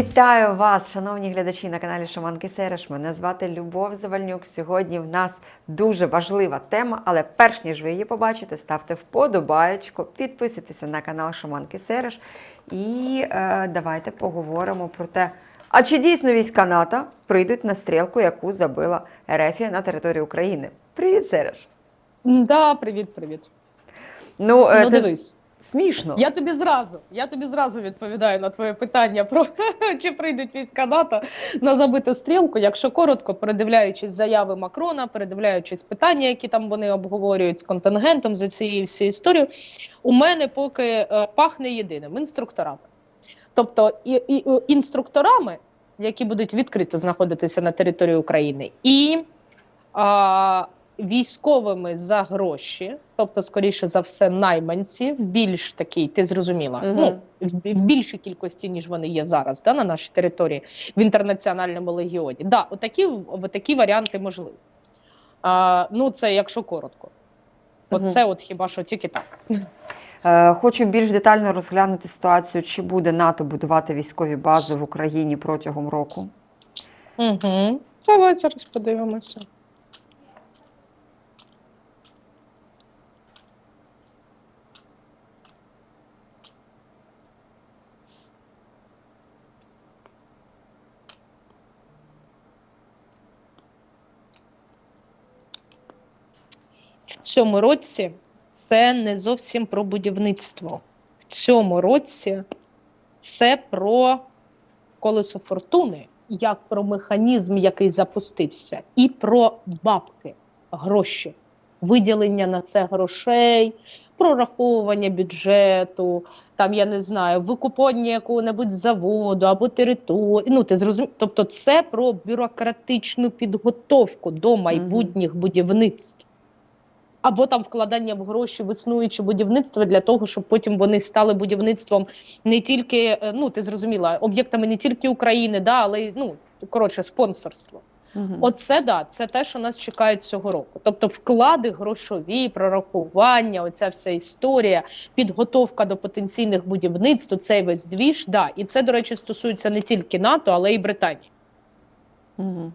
Вітаю вас, шановні глядачі на каналі Шаманки Сереш. Мене звати Любов Завальнюк. Сьогодні в нас дуже важлива тема, але перш ніж ви її побачите, ставте вподобаєчку, підписуйтеся на канал Шаманки Сереш і е, давайте поговоримо про те, а чи дійсно війська НАТО прийдуть на стрілку, яку забила Ерефія на території України. Привіт, Сереш. Да, привіт, привіт. Ну, е, ну ти- дивись, смішно. я тобі зразу, я тобі зразу відповідаю на твоє питання про чи прийдуть війська НАТО на забиту стрілку. Якщо коротко, передивляючись заяви Макрона, передивляючись питання, які там вони обговорюють з контингентом за цією всією історією, у мене поки е, пахне єдиним інструкторами. Тобто і, і, е, інструкторами, які будуть відкрито знаходитися на території України, і а, військовими за гроші, тобто, скоріше за все, найманці в більш такій, ти зрозуміла, Мгм. ну в, в більшій кількості, ніж вони є зараз, да, на нашій території в інтернаціональному легіоні. Да, отакі, отакі варіанти можливі. А, ну, це якщо коротко. От Мгм. це от хіба що тільки так. Е, Хочу більш детально розглянути ситуацію, чи буде НАТО будувати військові бази в Україні протягом року. Угу. Давай зараз подивимося. Цьому році це не зовсім про будівництво. В цьому році це про колесо фортуни, як про механізм, який запустився, і про бабки, гроші, виділення на це грошей, прораховування бюджету, там я не знаю, викупання якого-небудь заводу або території. Ну ти зрозумів. Тобто, це про бюрократичну підготовку до майбутніх будівництв. Або там вкладання в гроші в існуюче будівництво для того, щоб потім вони стали будівництвом не тільки, е, ну ти зрозуміла, об'єктами не тільки України, да, але й ну коротше, спонсорство. Мгм. Оце да, це те, що нас чекає цього року. Тобто вклади грошові, прорахування, оця вся історія, підготовка до потенційних будівництв, цей весь двіж, да. І це, до речі, стосується не тільки НАТО, але й Британії. Мгм.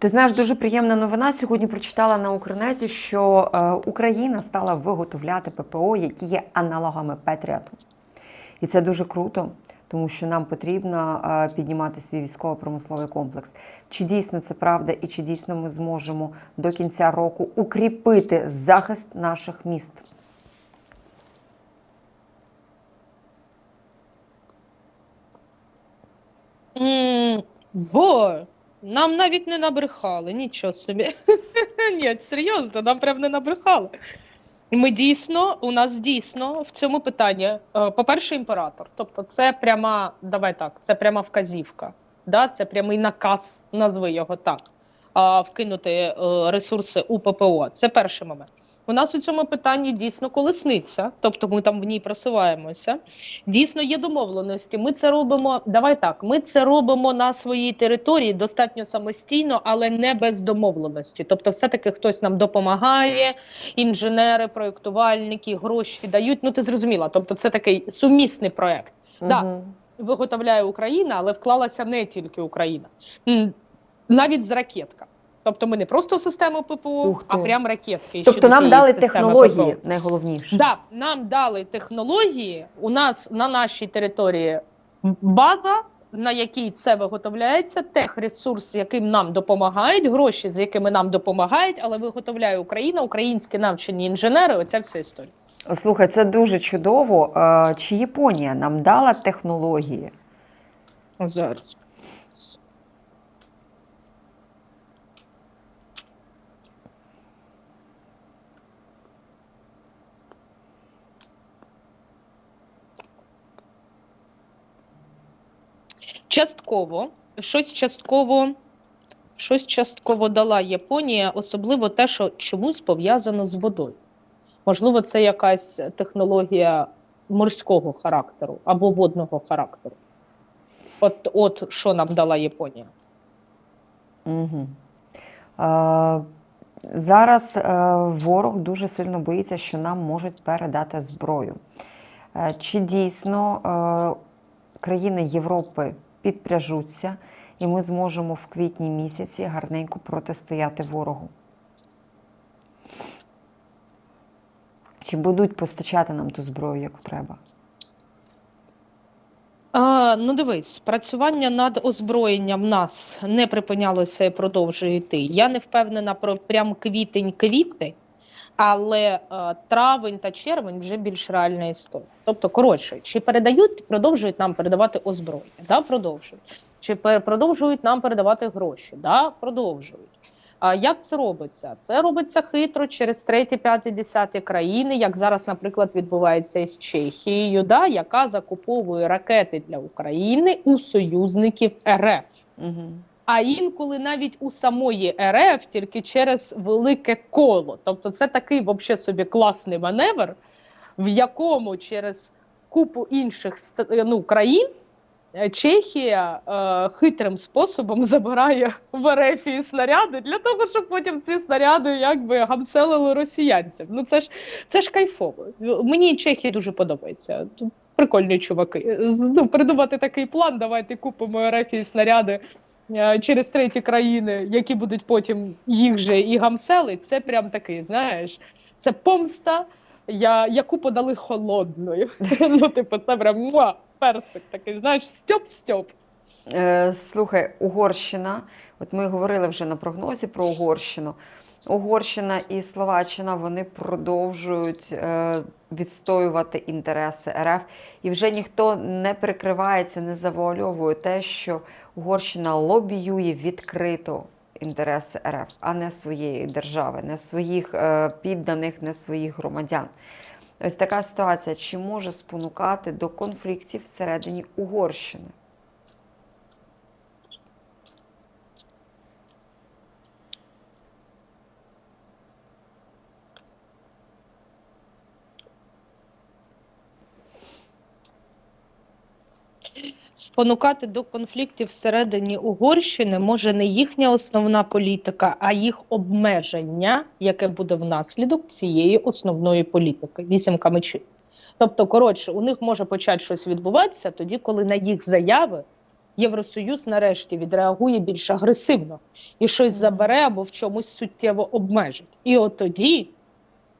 Ти знаєш, дуже приємна новина. Сьогодні прочитала на Укрнеті, що е, Україна стала виготовляти ППО, які є аналогами Петріату. І це дуже круто, тому що нам потрібно е, піднімати свій військово-промисловий комплекс. Чи дійсно це правда, і чи дійсно ми зможемо до кінця року укріпити захист наших міст? Бо нам навіть не набрехали, нічого собі. Ні, серйозно, нам прям не набрехали. Ми дійсно, у нас дійсно в цьому питанні, е, по-перше, імператор. Тобто, це пряма, давай так, це пряма вказівка. Да? Це прямий наказ, назви його так. А, Вкинути е, ресурси у ППО. Це перший момент. У нас у цьому питанні дійсно колесниця, тобто ми там в ній просуваємося. Дійсно є домовленості. Ми це робимо. Давай так. Ми це робимо на своїй території достатньо самостійно, але не без домовленості. Тобто, все-таки хтось нам допомагає, інженери, проєктувальники, гроші дають. Ну ти зрозуміла. Тобто, це такий сумісний проект. Да. Виготовляє Україна, але вклалася не тільки Україна, навіть з ракетка. Тобто, ми не просто систему ППО, Ух а прям ракетки. Тобто нам дали технології, ППО. найголовніше. Да, нам дали технології. У нас на нашій території база, на якій це виготовляється, техресурс, яким нам допомагають, гроші, з якими нам допомагають, але виготовляє Україна, українські навчені інженери. Оця вся історія. Слухай, це дуже чудово. Чи Японія нам дала технології? Зараз. Частково, щось частково, щось частково дала Японія, особливо те, що чомусь пов'язано з водою. Можливо, це якась технологія морського характеру або водного характеру. От, от що нам дала Японія. Угу. Е, зараз е, ворог дуже сильно боїться, що нам можуть передати зброю. Е, чи дійсно е, країни Європи підпряжуться, і ми зможемо в квітні місяці гарненько протистояти ворогу? Чи будуть постачати нам ту зброю, яку треба? А, ну дивись, працювання над озброєнням нас не припинялося і продовжує йти. Я не впевнена про прям квітень-квітень, але е, травень та червень вже більш реальна історія. Тобто, коротше, чи передають, продовжують нам передавати озброєння? Да, продовжують. Чи пе- продовжують нам передавати гроші? Да, продовжують. А як це робиться? Це робиться хитро через треті, п'яті, десяті країни, як зараз, наприклад, відбувається із Чехією, да, яка закуповує ракети для України у союзників РФ. Угу. А інколи навіть у самої РФ тільки через велике коло. Тобто, це такий вообще собі класний маневр, в якому через купу інших ну, країн е, Чехія е, хитрим способом забирає в РФ снаряди для того, щоб потім ці снаряди якби гамселили росіянцям. Ну це ж це ж кайфово. Мені Чехія дуже подобається. Прикольні чуваки. З- Ну, придумати такий план. Давайте купимо РФ снаряди е, через треті країни, які будуть потім їх же і гамселить. Це прям такий, знаєш, це помста, я, яку подали холодною. ну, типу, це прям муа, персик такий, знаєш, стьоп-стьоп. Е, слухай, Угорщина. От ми говорили вже на прогнозі про Угорщину. Угорщина і Словаччина вони продовжують е, відстоювати інтереси РФ, і вже ніхто не прикривається, не завуальовує те, що Угорщина лобіює відкрито інтереси РФ, а не своєї держави, не своїх е, підданих, не своїх громадян. Ось така ситуація чи може спонукати до конфліктів всередині Угорщини? Спонукати до конфліктів всередині Угорщини може не їхня основна політика, а їх обмеження, яке буде внаслідок цієї основної політики. Вісімка мечів. Тобто, коротше, у них може почати щось відбуватися тоді, коли на їх заяви Євросоюз нарешті відреагує більш агресивно і щось забере або в чомусь суттєво обмежить. І от тоді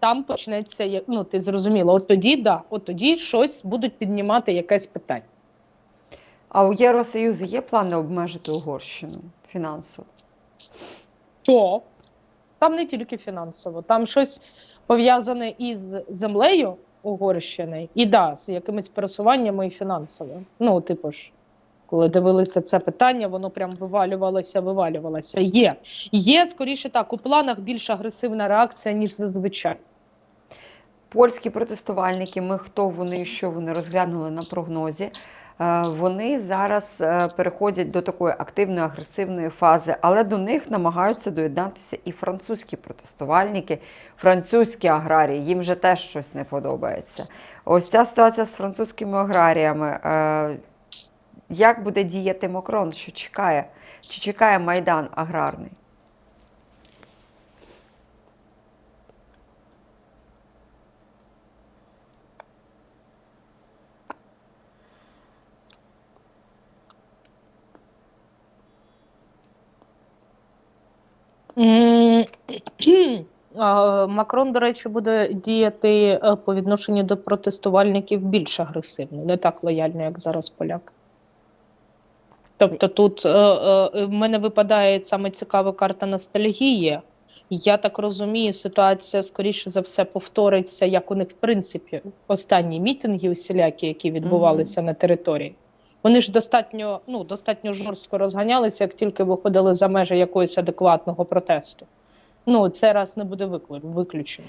там почнеться, ну ти зрозуміла, от тоді да, от тоді щось будуть піднімати якесь питання. А у Євросоюзу є плани обмежити Угорщину фінансово? то там не тільки фінансово, там щось пов'язане із землею Угорщини, і да, з якимись пересуваннями і фінансово. Ну, типу ж, коли дивилися це питання, воно прям вивалювалося, вивалювалося. Є. Є, скоріше так, у планах більш агресивна реакція, ніж зазвичай. Польські протестувальники, ми хто вони що вони розглянули на прогнозі. е, Вони зараз е, переходять до такої активної агресивної фази, але до них намагаються доєднатися і французькі протестувальники, французькі аграрії. Їм вже теж щось не подобається. Ось ця ситуація з французькими аграріями. е, Як буде діяти Макрон? Що чекає? Чи чекає майдан аграрний? М, а, Макрон, до речі, буде діяти е, по відношенню до протестувальників більш агресивно, не так лояльно, як зараз поляк. Тобто тут е, е, в мене випадає саме цікава карта ностальгії. Я так розумію, ситуація скоріше за все повториться, як у них в принципі останні мітинги усілякі, які відбувалися на території. Вони ж достатньо, ну, достатньо жорстко розганялися, як тільки виходили за межі якогось адекватного протесту. Ну, це раз не буде виклю- виключено.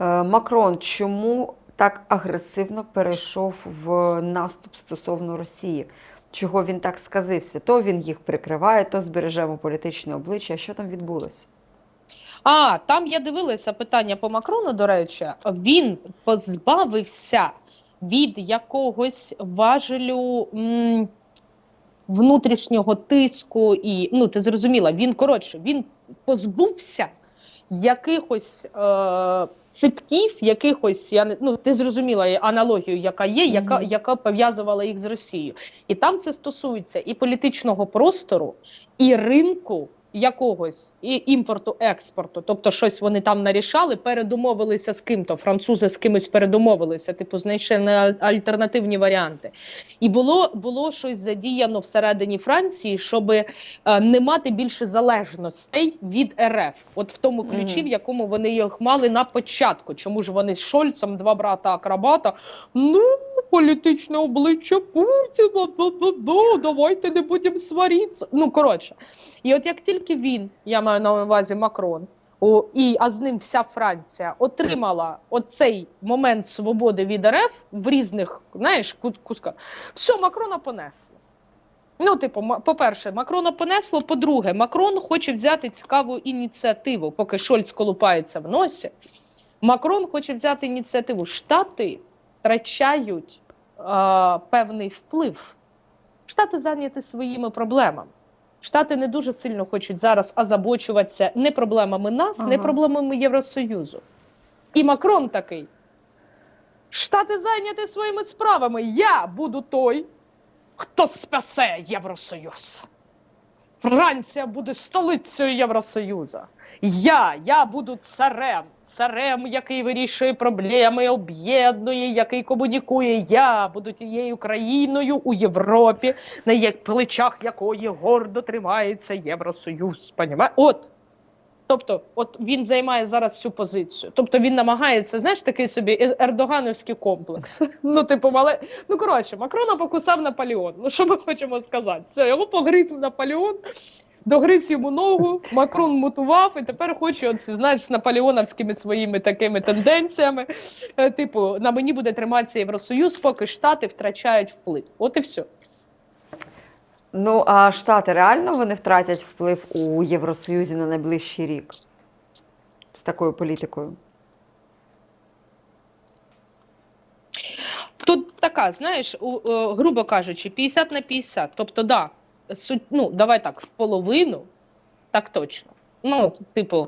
Е, Макрон чому так агресивно перейшов в наступ стосовно Росії? Чого він так сказився? То він їх прикриває, то збережемо політичне обличчя. Що там відбулося? А, там я дивилася питання по Макрону, до речі, він позбавився від якогось важелю м, внутрішнього тиску, і ну ти зрозуміла, він коротше, він позбувся якихось е, ципків, якихось, я не ну ти зрозуміла аналогію, яка є, яка, Мгм. яка пов'язувала їх з Росією. І там це стосується і політичного простору, і ринку якогось, і імпорту, експорту. Тобто, щось вони там нарішали, передумовилися з ким-то. Французи з кимось передумовилися, типу, знайшли на- альтернативні варіанти. І було, було щось задіяно всередині Франції, щоб е, не мати більше залежностей від РФ, от в тому ключі, Мгм. в якому вони їх мали на початку. Чому ж вони з Шольцем, два брата Акрабата? Ну, політичне обличчя Путіна, давайте не будемо сваритися. Ну коротше, і от як тільки він, я маю на увазі Макрон. О, і а з ним вся Франція отримала оцей момент свободи від РФ в різних, знаєш, кусках. Все, Макрона понесло. Ну, типу, по-перше, Макрона понесло. По-друге, Макрон хоче взяти цікаву ініціативу, поки Шольц колупається в носі. Макрон хоче взяти ініціативу. Штати втрачають певний вплив. Штати зайняті своїми проблемами. Штати не дуже сильно хочуть зараз озабочуватися не проблемами нас, не проблемами Євросоюзу. І Макрон такий. Штати зайняті своїми справами. Я буду той, хто спасе Євросоюз. Франція буде столицею Євросоюзу. Я, я буду царем, царем, який вирішує проблеми, об'єднує, який комунікує. Я буду тією країною у Європі, на плечах якої гордо тримається Євросоюз. Понімає? От. Тобто, от він займає зараз цю позицію. Тобто він намагається, знаєш, такий собі е- ердогановський комплекс. Ну, типу, мале. Ну, коротше, Макрона покусав Наполеон. Ну, що ми хочемо сказати? Це його погриз Наполеон, догриз йому ногу, Макрон мутував, і тепер хоче, оці, знаєш, з наполеоновськими своїми такими тенденціями. Е, Типу, на мені буде триматися Євросоюз, поки Штати втрачають вплив. От і все. Ну а Штати реально вони втратять вплив у Євросоюзі на найближчий рік з такою політикою? Тут така, знаєш, е, грубо кажучи, 50 на 50. Тобто, да, суть, ну, давай так, в половину, так точно. Ну, типу,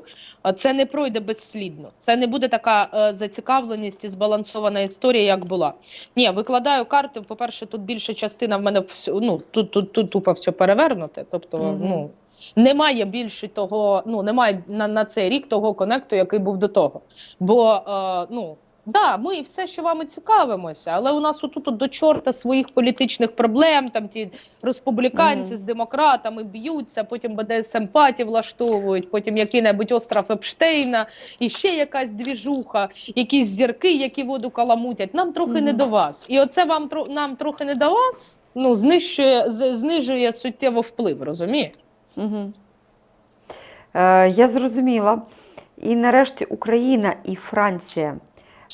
це не пройде безслідно. Це не буде така е, зацікавленість і збалансована історія, як була. Ні, викладаю карти. По-перше, тут більша частина в мене всю, ну, тут, тут, тут тупо все перевернуте. Тобто, Мгм. ну. Немає більше того, ну немає на, на цей рік того конекту, який був до того. Бо е, ну да, ми все, що вами цікавимося, але у нас отут до чорта своїх політичних проблем. Там ті республіканці Мгм. з демократами б'ються, потім БДСМ паті влаштовують, потім який-небудь остров Епштейна, і ще якась двіжуха, якісь зірки, які воду каламутять. Нам трохи не до вас. І оце вам нам трохи не до вас. Ну знищує знижує суттєво вплив, розумієш? Угу. Е, я зрозуміла. І нарешті Україна і Франція.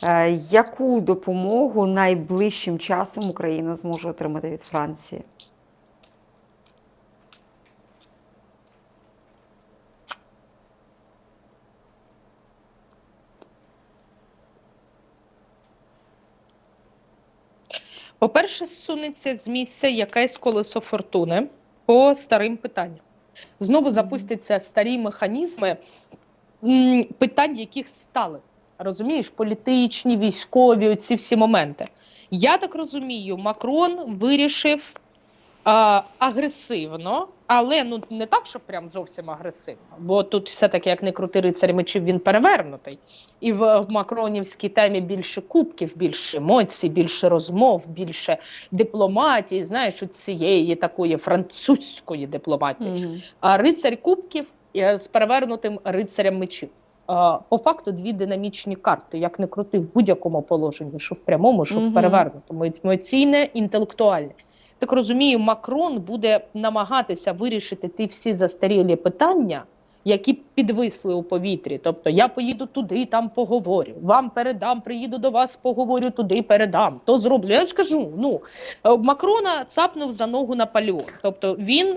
Е, яку допомогу найближчим часом Україна зможе отримати від Франції? По-перше, сунеться з місця якесь колесо фортуни по старим питанням. Знову запустяться старі механізми питань, яких стали. Розумієш, політичні, військові, ці всі моменти. Я так розумію, Макрон вирішив а, агресивно, але ну не так, що прям зовсім агресивно. Бо тут все-таки, як не крути рицарь мечів, він перевернутий. І в, в макронівській темі більше кубків, більше емоцій, більше розмов, більше дипломатії, знаєш, от цієї такої французької дипломатії. Мгм. А рицарь кубків е, з перевернутим рицарем мечів. По факту дві динамічні карти, як не крути в будь-якому положенні, що в прямому, що в перевернутому, емоційне, інтелектуальне. Так розумію, Макрон буде намагатися вирішити ті всі застарілі питання, які підвисли у повітрі. Тобто я поїду туди, там поговорю. Вам передам, приїду до вас, поговорю туди, передам. То зроблю. Я ж кажу, ну е, Макрона цапнув за ногу Наполеон. Тобто він,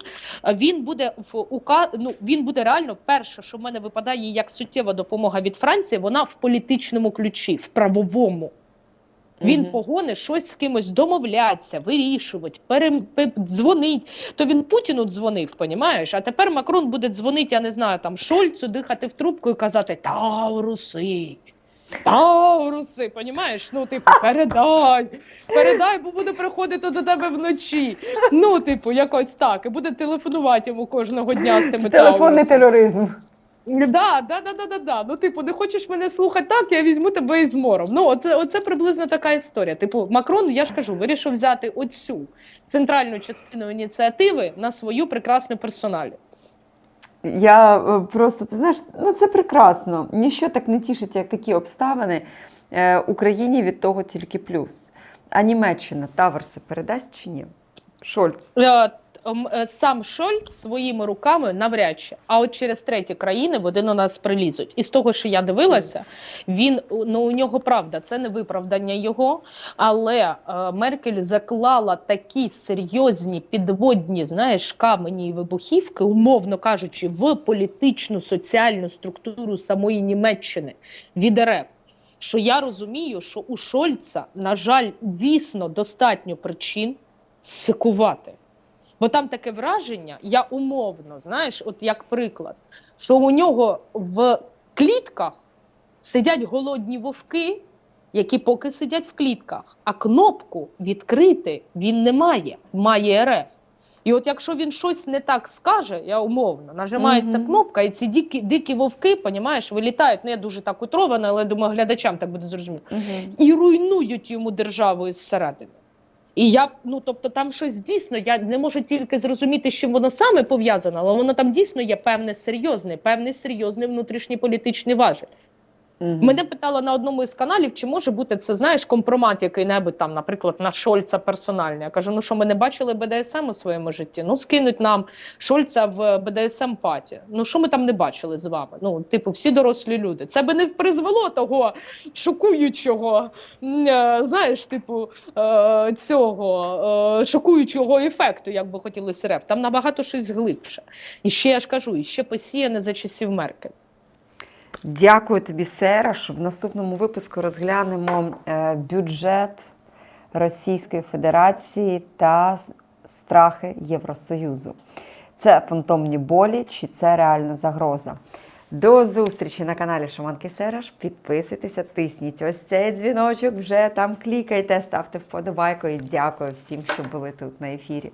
він буде в ука... ну, він буде реально перше, що в мене випадає як суттєва допомога від Франції, вона в політичному ключі, в правовому. Він Мгм. погоне щось з кимось домовлятися, вирішувати, перем... дзвонить. То він Путіну дзвонив, понімаєш? А тепер Макрон буде дзвонити, я не знаю, там Шольцу, дихати в трубку і казати Тауруси. Тауруси, понімаєш? Ну, типу, передай, передай, бо буде приходити до тебе вночі. Ну, типу, якось так. І буде телефонувати йому кожного дня з тими Телефонний тероризм. Да, да, да, да, да, да. Ну, типу, не хочеш мене слухати так, я візьму тебе із мором. Ну, оце, оце приблизно така історія. Типу, Макрон, я ж кажу, вирішив взяти оцю центральну частину ініціативи на свою прекрасну персоналі. Я е, просто, ти знаєш, ну це прекрасно. Ніщо так не тішить, як такі обставини. Е, Україні від того тільки плюс. А Німеччина Таверси передасть чи ні? Шольц. Е, Сам Шольц своїми руками навряд чи. А от через треті країни вони на нас прилізуть. І з того, що я дивилася, він ну у нього правда, це не виправдання його. Але е, Меркель заклала такі серйозні підводні, знаєш, камені і вибухівки, умовно кажучи, в політичну соціальну структуру самої Німеччини від РФ. Що я розумію, що у Шольца, на жаль, дійсно достатньо причин сикувати. Бо там таке враження, я умовно, знаєш, от як приклад, що у нього в клітках сидять голодні вовки, які поки сидять в клітках, а кнопку відкрити він не має, має РФ. І от якщо він щось не так скаже, я умовно, нажимається Мгм. кнопка, і ці дикі, дикі вовки, понімаєш, вилітають. Ну я дуже так утрована, але думаю, глядачам так буде зрозуміло і руйнують йому державу зсередини. І я, ну тобто, там щось дійсно, я не можу тільки зрозуміти, з чим воно саме пов'язано, але воно там дійсно є певне серйозне, певний серйозний внутрішній політичний важель. Мгм. Мене питала на одному із каналів, чи може бути це, знаєш, компромат який-небудь там, наприклад, на Шольца персональний. Я кажу: ну що ми не бачили БДСМ у своєму житті? Ну скинуть нам Шольца в БДСМ паті. Ну що ми там не бачили з вами? Ну, типу, всі дорослі люди. Це би не призвело того шокуючого, е, знаєш, типу, е, цього е, шокуючого ефекту, як би хотіли СРФ. Там набагато щось глибше. І ще я ж кажу, і ще посіяне за часів Меркель. Дякую тобі, Сераш. В наступному випуску розглянемо е, бюджет Російської Федерації та страхи Євросоюзу. Це фантомні болі чи це реальна загроза? До зустрічі на каналі Шаманки Сераш. Підписуйтеся, тисніть ось цей дзвіночок, вже там клікайте, ставте вподобайку і дякую всім, що були тут на ефірі.